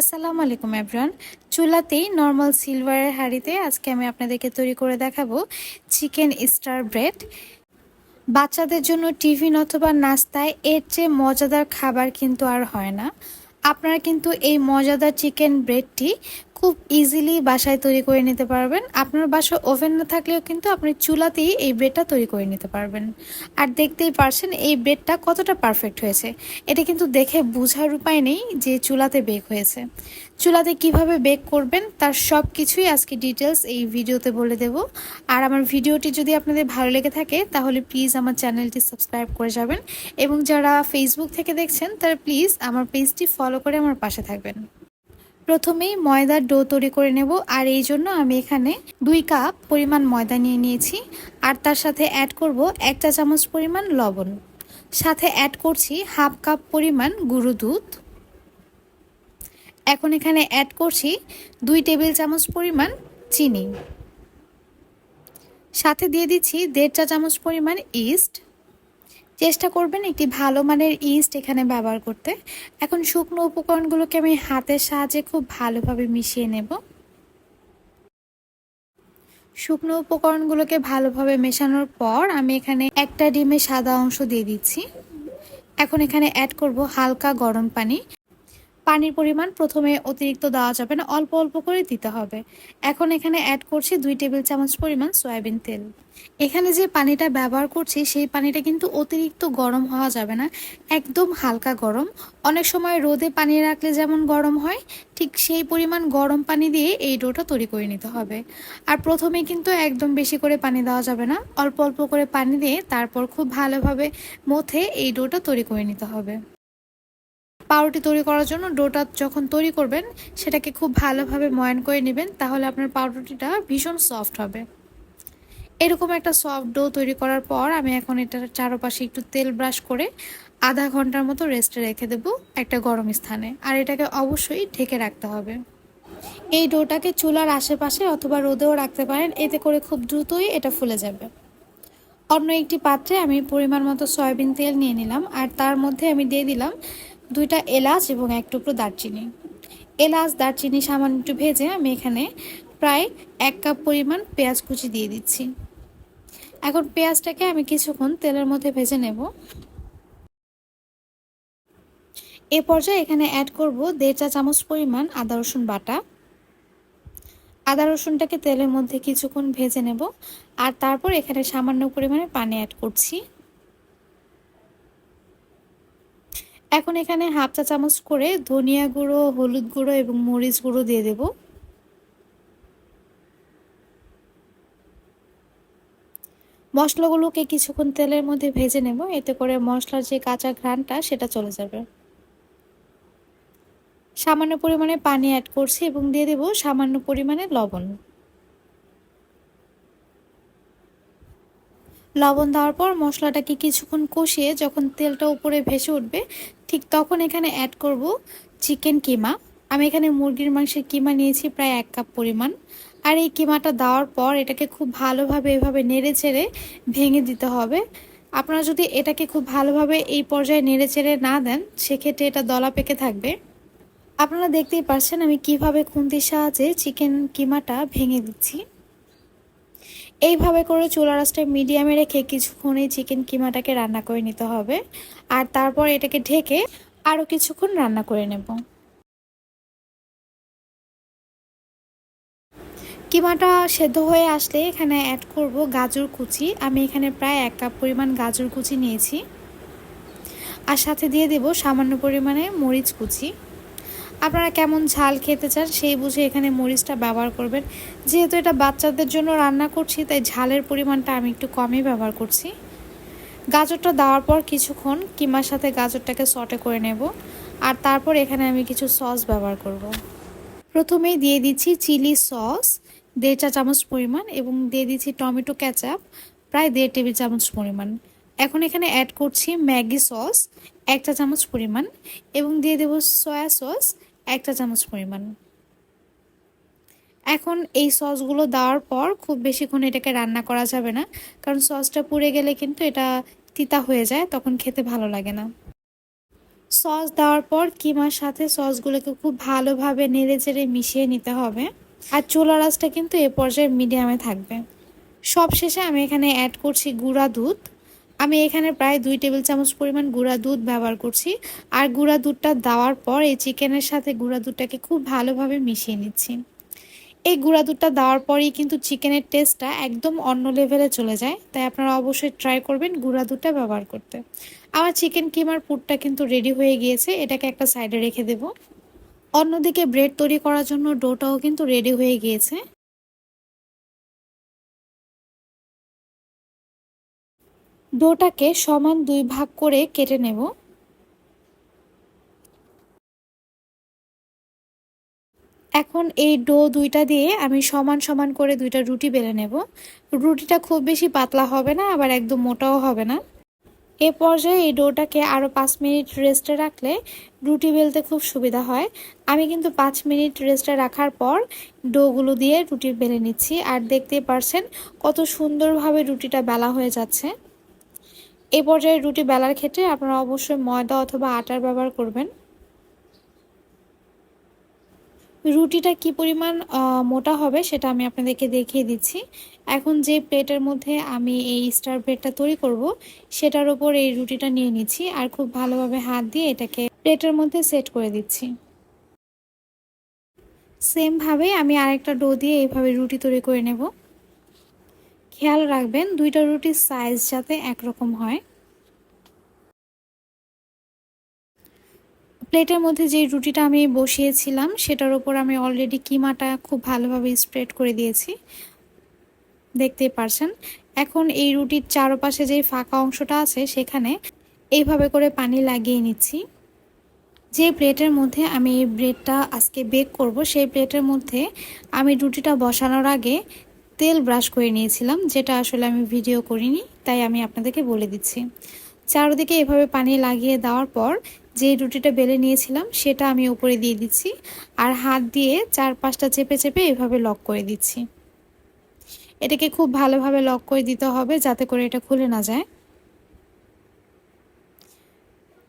আসসালামু আলাইকুম everyone চুলাতেই normal সিলভারের হাঁড়িতে আজকে আমি আপনাদেরকে তৈরি করে দেখাবো চিকেন স্টার ব্রেড বাচ্চাদের জন্য টিফিন অথবা নাস্তায় এর চেয়ে মজাদার খাবার কিন্তু আর হয় না। আপনারা কিন্তু এই মজাদার চিকেন ব্রেডটি খুব ইজিলি বাসায় তৈরি করে নিতে পারবেন। আপনার বাসায় ওভেন না থাকলেও কিন্তু আপনি চুলাতেই এই ব্রেডটা তৈরি করে নিতে পারবেন। আর দেখতেই পারছেন এই ব্রেডটা কতটা পারফেক্ট হয়েছে। এটা কিন্তু দেখে বোঝার উপায় নেই যে চুলাতে বেক হয়েছে। চুলাতে কীভাবে বেক করবেন তার সব কিছুই আজকে ডিটেলস এই ভিডিওতে বলে দেব। আর আমার ভিডিওটি যদি আপনাদের ভালো লেগে থাকে, তাহলে প্লিজ আমার চ্যানেলটি সাবস্ক্রাইব করে যাবেন। এবং যারা ফেসবুক থেকে দেখছেন, তারা প্লিজ আমার পেজটি ফলো করে আমার পাশে থাকবেন। প্রথমেই ময়দার ডো তৈরি করে নেব, আর এই জন্য আমি এখানে দুই কাপ পরিমাণ ময়দা নিয়ে নিয়েছি। আর তার সাথে অ্যাড করব এক চা চামচ পরিমাণ লবণ। সাথে অ্যাড করছি হাফ কাপ পরিমাণ গুঁড়ো দুধ। এখন এখানে অ্যাড করছি দুই টেবিল চামচ পরিমাণ চিনি। সাথে দিয়ে দিচ্ছি দেড় চা চামচ পরিমাণ ইস্ট চেষ্টা করবেন একটি ভালো মানের ইস্ট এখানে ব্যবহার করতে। এখন শুকনো উপকরণগুলোকে আমি হাতের সাহায্যে খুব ভালোভাবে মিশিয়ে নেব। শুকনো উপকরণগুলোকে ভালোভাবে মেশানোর পর আমি এখানে একটা ডিমের সাদা অংশ দিয়ে দিচ্ছি। এখন এখানে অ্যাড করব হালকা গরম পানি। পানির পরিমাণ প্রথমে অতিরিক্ত দেওয়া যাবে না, অল্প অল্প করে দিতে হবে। এখন এখানে অ্যাড করছি দুই টেবিল চামচ পরিমাণ সয়াবিন তেল। এখানে যে পানিটা ব্যবহার করছি, সেই পানিটা কিন্তু অতিরিক্ত গরম হওয়া যাবে না, একদম হালকা গরম। অনেক সময় রোদে পানি রাখলে যেমন গরম হয়, ঠিক সেই পরিমাণ গরম পানি দিয়ে এই ডোটা তৈরি করে নিতে হবে। আর প্রথমে কিন্তু একদম বেশি করে পানি দেওয়া যাবে না, অল্প অল্প করে পানি দিয়ে তারপর খুব ভালোভাবে মথে এই ডোটা তৈরি করে নিতে হবে। পাউরুটি তৈরি করার জন্য ডোটা যখন তৈরি করবেন, সেটাকে খুব ভালোভাবে ময়ান করে নেবেন, তাহলে আপনার পাউরুটিটা ভীষণ সফট হবে। এরকম একটা সফট ডো তৈরি করার পর আমি এখন এটার চারপাশে একটু তেল ব্রাশ করে আধা ঘণ্টার মতো রেস্টে রেখে দেব একটা গরম স্থানে। আর এটাকে অবশ্যই ঢেকে রাখতে হবে। এই ডোটাকে চুলার আশেপাশে অথবা রোদেও রাখতে পারেন, এতে করে খুব দ্রুতই এটা ফুলে যাবে। অন্য একটি পাত্রে আমি পরিমাণ মতো সয়াবিন তেল নিয়ে নিলাম, আর তার মধ্যে আমি দিয়ে দিলাম দুইটা এলাচ এবং এক টুকরো দারচিনি। এলাচ, দারচিনি সামান্য একটু ভেজে আমি এখানে প্রায় এক কাপ পরিমাণ পেঁয়াজ কুচি দিয়ে দিচ্ছি। এখন পেঁয়াজটাকে আমি কিছুক্ষণ তেলের মধ্যে ভেজে নেব। এ পর্যায়ে এখানে অ্যাড করব দেড় চা চামচ পরিমাণ আদা, রসুন বাটা। আদা, রসুনটাকে তেলের মধ্যে কিছুক্ষণ ভেজে নেব। আর তারপর এখানে সামান্য পরিমাণে পানি অ্যাড করছি। এখন এখানে হাফ চা চামচ করে ধনিয়া গুঁড়ো, হলুদ গুঁড়ো এবং মরিচ গুঁড়ো দিয়ে দেব। মশলাগুলোকে কিছুক্ষণ তেলের মধ্যে ভেজে নেব, এতে করে মশলার যে কাঁচা ঘ্রাণটা সেটা চলে যাবে। সামান্য পরিমাণে পানি অ্যাড করছি এবং দিয়ে দেব সামান্য পরিমাণে লবণ। লবণ দেওয়ার পর মশলাটাকে কিছুক্ষণ কষিয়ে যখন তেলটা উপরে ভেসে উঠবে, ঠিক তখন এখানে অ্যাড করব চিকেন কিমা আমি এখানে মুরগির মাংসের কিমা নিয়েছি প্রায় এক কাপ পরিমাণ। আর এই কিমাটা দেওয়ার পর এটাকে খুব ভালোভাবে এভাবে নেড়ে চেড়ে ভেঙে দিতে হবে। আপনারা যদি এটাকে খুব ভালোভাবে এই পর্যায়ে নেড়ে চেড়ে না দেন, সেক্ষেত্রে এটা দলা পেকে থাকবে। আপনারা দেখতেই পাচ্ছেন আমি কীভাবে খুন্তির সাহায্যে চিকেন কিমাটা ভেঙে দিচ্ছি। এইভাবে করে চুলা রাসটা মিডিয়ামে রেখে কিছুক্ষণ এই চিকেন কিমাটাকে রান্না করে নিতে হবে। আর তারপর এটাকে ঢেকে আরও কিছুক্ষণ রান্না করে নেব। কিমাটা সেদ্ধ হয়ে আসলে এখানে অ্যাড করব গাজর কুচি। আমি এখানে প্রায় এক কাপ পরিমাণ গাজর কুচি নিয়েছি। আর সাথে দিয়ে দেব সামান্য পরিমাণে মরিচ কুচি। আপনারা কেমন ঝাল খেতে চান সেই বুঝে এখানে মরিচটা ব্যবহার করবেন। যেহেতু এটা বাচ্চাদের জন্য রান্না করছি, তাই ঝালের পরিমাণটা আমি একটু কমই ব্যবহার করছি। গাজরটা দেওয়ার পর কিছুক্ষণ কিমার সাথে গাজরটাকে সটে করে নেব। আর তারপর এখানে আমি কিছু সস ব্যবহার করব। প্রথমেই দিয়ে দিচ্ছি চিলি সস, দেড় চা চামচ পরিমাণ এবং দিয়ে দিচ্ছি টমেটো ক্যাচাপ প্রায় দেড় টেবিল চামচ পরিমাণ। এখন এখানে অ্যাড করছি ম্যাগি সস, এক চা চামচ পরিমাণ এবং দিয়ে দেব সয়া সস এক চা চামচ পরিমাণ। এখন এই সসগুলো দেওয়ার পর খুব বেশিক্ষণ এটাকে রান্না করা যাবে না, কারণ সসটা পুড়ে গেলে কিন্তু এটা তিতা হয়ে যায়, তখন খেতে ভালো লাগে না। সস দেওয়ার পর কিমার সাথে সসগুলোকে খুব ভালোভাবে নেড়ে চেড়ে মিশিয়ে নিতে হবে, আর চুলা রাসটা কিন্তু এ পর্যায়ে মিডিয়ামে থাকবে। সব শেষে আমি এখানে অ্যাড করছি গুঁড়া দুধ। আমি এখানে প্রায় দুই টেবিল চামচ পরিমাণ গুঁড়া দুধ ব্যবহার করছি। আর গুঁড়া দুধটা দেওয়ার পর এই চিকেনের সাথে গুঁড়া দুধটাকে খুব ভালোভাবে মিশিয়ে নিচ্ছি। এই গুঁড়া দুধটা দেওয়ার পরেই কিন্তু চিকেনের টেস্টটা একদম অন্য লেভেলে চলে যায়। তাই আপনারা অবশ্যই ট্রাই করবেন গুঁড়া দুধটা ব্যবহার করতে। আমার চিকেন কিমার পুরটা কিন্তু রেডি হয়ে গিয়েছে, এটাকে একটা সাইডে রেখে দেব। অন্যদিকে ব্রেড তৈরি করার জন্য ডোটাও কিন্তু রেডি হয়ে গিয়েছে। ডোটাকে সমান দুই ভাগ করে কেটে নেব। এখন এই ডো দুইটা দিয়ে আমি সমান সমান করে দুইটা রুটি বেলে নেব। রুটিটা খুব বেশি পাতলা হবে না, আবার একদম মোটাও হবে না। এ পর্যায়ে এই ডোটাকে আরও পাঁচ মিনিট রেস্টে রাখলে রুটি বেলতে খুব সুবিধা হয়। আমি কিন্তু পাঁচ মিনিট রেস্টে রাখার পর ডোগুলো দিয়ে রুটি বেলে নিচ্ছি। আর দেখতেই পারছেন কত সুন্দরভাবে রুটিটা বেলা হয়ে যাচ্ছে। এ পর্যায়ে রুটি বেলার ক্ষেত্রে আপনারা অবশ্যই ময়দা অথবা আটার ব্যবহার করবেন। রুটিটা কি পরিমাণ মোটা হবে সেটা আমি আপনাদেরকে দেখিয়ে দিচ্ছি। এখন যে প্লেটের মধ্যে আমি এই স্টার ব্রেডটা তৈরি করব, সেটার ওপর এই রুটিটা নিয়ে নিচ্ছি আর খুব ভালোভাবে হাত দিয়ে এটাকে প্লেটের মধ্যে সেট করে দিচ্ছি। সেমভাবে আমি আরেকটা ডো দিয়ে এইভাবে রুটি তৈরি করে নেব। খেয়াল রাখবেন দুইটা রুটির সাইজ যাতে একরকম হয়। প্লেটের মধ্যে যে রুটিটা আমি বসিয়েছিলাম, সেটার উপর আমি অলরেডি কিমাটা খুব ভালোভাবে স্প্রেড করে দিয়েছি। দেখতেই পারছেন? এখন এই রুটির চারপাশে যে ফাঁকা অংশটা আছে, সেখানে এইভাবে করে পানি লাগিয়ে নিচ্ছি। যে প্লেটের মধ্যে আমি ব্রেডটা আজকে বেক করব, সেই প্লেটের মধ্যে আমি রুটিটা বসানোর আগে তেল ব্রাশ করে নিয়েছিলাম, যেটা আসলে আমি ভিডিও করিনি, তাই আমি আপনাদেরকে বলে দিচ্ছি। চারদিকে এভাবে পানি লাগিয়ে দেওয়ার পর যে রুটিটা বেলে নিয়েছিলাম, সেটা আমি উপরে দিয়ে দিচ্ছি আর হাত দিয়ে চার পাঁচটা চেপে চেপে এভাবে লক করে দিচ্ছি। এটাকে খুব ভালোভাবে লক করে দিতে হবে যাতে করে এটা খুলে না যায়।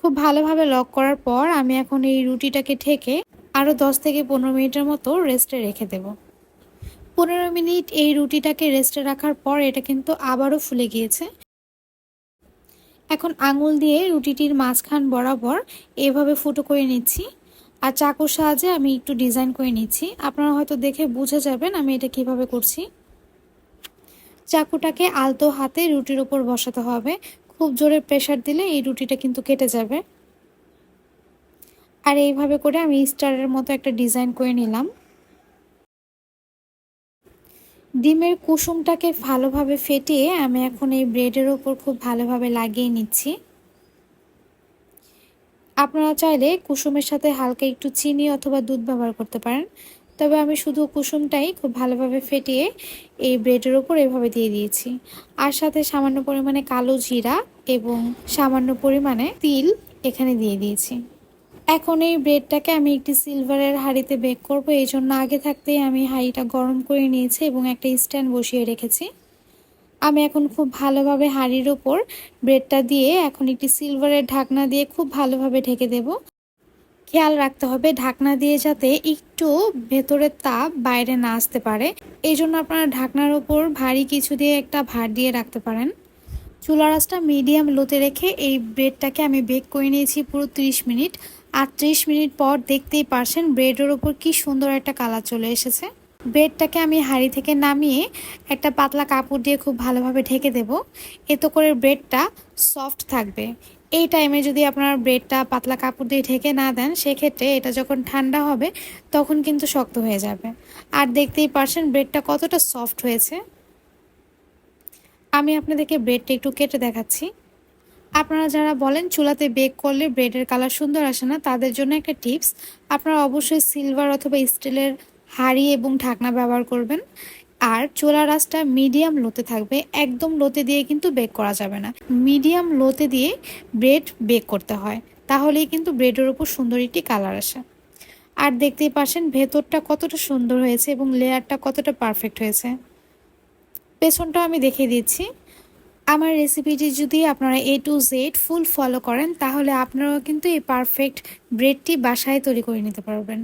খুব ভালোভাবে লক করার পর আমি এখন এই রুটিটাকে ঠেকে আরও দশ থেকে পনেরো মিনিটের মতো রেস্টে রেখে দেব। পনেরো মিনিট এই রুটিটাকে রেস্টে রাখার পর এটা কিন্তু আবারও ফুলে গিয়েছে। এখন আঙুল দিয়ে রুটিটির মাঝখান বরাবর এভাবে ফুটো করে নিচ্ছি। আর চাকুর সাহায্যে আমি একটু ডিজাইন করে নিচ্ছি। আপনারা হয়তো দেখে বুঝে যাবেন আমি এটা কীভাবে করছি। চাকুটাকে আলতো হাতে রুটির ওপর বসাতে হবে। খুব জোরে প্রেশার দিলে এই রুটিটা কিন্তু কেটে যাবে। আর এইভাবে করে আমি স্টারের মতো একটা ডিজাইন করে নিলাম। ডিমের কুসুমটাকে ভালোভাবে ফেটিয়ে আমি এখন এই ব্রেডের ওপর খুব ভালোভাবে লাগিয়ে নিচ্ছি। আপনারা চাইলে কুসুমের সাথে হালকা একটু চিনি অথবা দুধ ব্যবহার করতে পারেন। তবে আমি শুধু কুসুমটাই খুব ভালোভাবে ফেটিয়ে এই ব্রেডের ওপর এভাবে দিয়ে দিয়েছি। আর সাথে সামান্য পরিমাণে কালো জিরা এবং সামান্য পরিমাণে তিল এখানে দিয়ে দিয়েছি। এখন এই ব্রেডটাকে আমি একটি সিলভারের হাঁড়িতে বেক করব। এই জন্য আগে থাকতেই আমি হাঁড়িটা গরম করে নিয়েছি এবং একটা স্ট্যান্ড বসিয়ে রেখেছি। আমি এখন খুব ভালোভাবে হাঁড়ির ওপর ব্রেডটা দিয়ে এখন একটি সিলভারের ঢাকনা দিয়ে খুব ভালোভাবে ঢেকে দেব। খেয়াল রাখতে হবে, ঢাকনা দিয়ে যাতে একটু ভেতরের তাপ বাইরে না আসতে পারে। এই জন্য আপনারা ঢাকনার ওপর ভারী কিছু দিয়ে একটা ভার দিয়ে রাখতে পারেন। চুলা রাসটা মিডিয়াম লোতে রেখে এই ব্রেডটাকে আমি বেক করে নিয়েছি পুরো 30 মিনিট। আর ত্রিশ মিনিট পর দেখতেই পারছেন ব্রেডের ওপর কি সুন্দর একটা কালার চলে এসেছে। ব্রেডটাকে আমি হাঁড়ি থেকে নামিয়ে একটা পাতলা কাপড় দিয়ে খুব ভালোভাবে ঢেকে দেব। এতে করে ব্রেডটা সফট থাকবে। এই টাইমে যদি আপনার ব্রেডটা পাতলা কাপড় দিয়ে ঢেকে না দেন, সেক্ষেত্রে এটা যখন ঠান্ডা হবে, তখন কিন্তু শক্ত হয়ে যাবে। আর দেখতেই পারছেন ব্রেডটা কতটা সফট হয়েছে। আমি আপনাদেরকে ব্রেডটা একটু কেটে দেখাচ্ছি। আপনারা যারা বলেন চুলাতে বেক করলে ব্রেডের কালার সুন্দর আসে না, তাদের জন্য একটা টিপস আপনারা অবশ্যই সিলভার অথবা স্টিলের হাঁড়ি এবং ঢাকনা ব্যবহার করবেন। আর চোলা রাসটা মিডিয়াম লোতে থাকবে, একদম লোতে দিয়ে কিন্তু বেক করা যাবে না। মিডিয়াম লোতে দিয়ে ব্রেড বেক করতে হয়, তাহলেই কিন্তু ব্রেডের উপর সুন্দর একটি কালার আসে। আর দেখতেই পাচ্ছেন ভেতরটা কতটা সুন্দর হয়েছে এবং লেয়ারটা কতটা পারফেক্ট হয়েছে। পেছনটাও আমি দেখিয়ে দিচ্ছি। আমার রেসিপিটি যদি আপনারা A to Z full follow করেন, তাহলে আপনারাও কিন্তু এই পারফেক্ট ব্রেডটি বাসায় তৈরি করে নিতে পারবেন।